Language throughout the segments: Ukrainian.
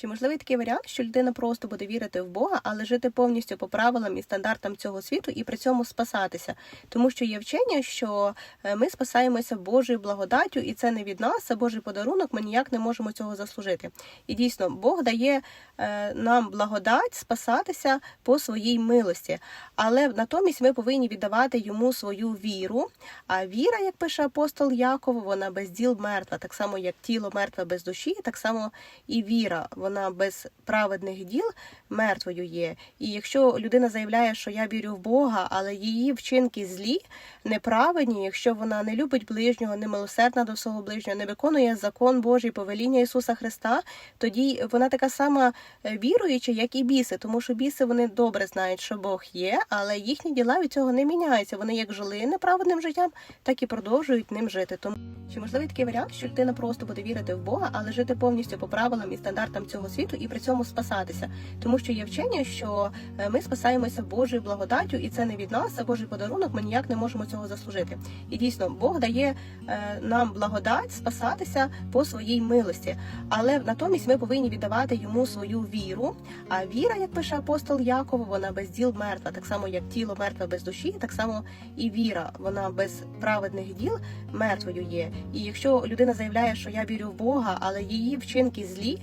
Чи можливий такий варіант, що людина просто буде вірити в Бога, але жити повністю по правилам і стандартам цього світу і при цьому спасатися? Тому що є вчення, що е, ми спасаємося Божою благодаттю, і це не від нас, це Божий подарунок. Ми ніяк не можемо цього заслужити. І дійсно, Бог дає е, нам благодать спасатися по своїй милості, але натомість ми повинні віддавати йому свою віру. А віра, як пише апостол Яков, вона без діл мертва, так само як тіло мертве без душі, так само і віра, вона без праведних діл мертвою є. І якщо людина заявляє, що я вірю в Бога, але її вчинки злі, неправедні, якщо вона не любить ближнього, не милосердна до свого ближнього, не виконує закон Божий, повеління Ісуса Христа, тоді вона така сама е, віруюча, як і біси, тому що біси вони добре знають, що Бог є, але їхні діла від цього не міняються. Вони як жили неправедним життям, так і продовжують ним жити. Тому чи можливий такий варіант, що людина просто буде вірити в Бога, але жити повністю по правилам і стандартам цього світу і при цьому спасатися? Тому що є вчення, що е, ми спасаємося Божою благодаттю, і це не від нас, це Божий подарунок. Ми ніяк не можемо цього заслужити. І дійсно, Бог дає е, нам благодать спасатися по своїй милості, але натомість ми повинні віддавати йому свою віру. А віра, як пише апостол Яков, вона без діл мертва, так само як тіло мертве без душі, так само і віра, вона без праведних діл мертвою є. І якщо людина заявляє, що я вірю в Бога, але її вчинки злі,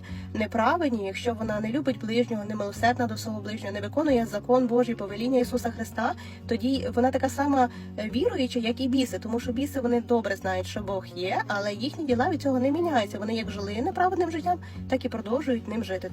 неправедні, якщо вона не любить ближнього, не милосердна до свого ближнього, не виконує закон Божий, повеління Ісуса Христа, тоді вона така сама е, віруюча, як і біси, тому що біси вони добре знають, що Бог є, але їхні діла від цього не міняються. Вони як жили неправедним життям, так і продовжують ним жити.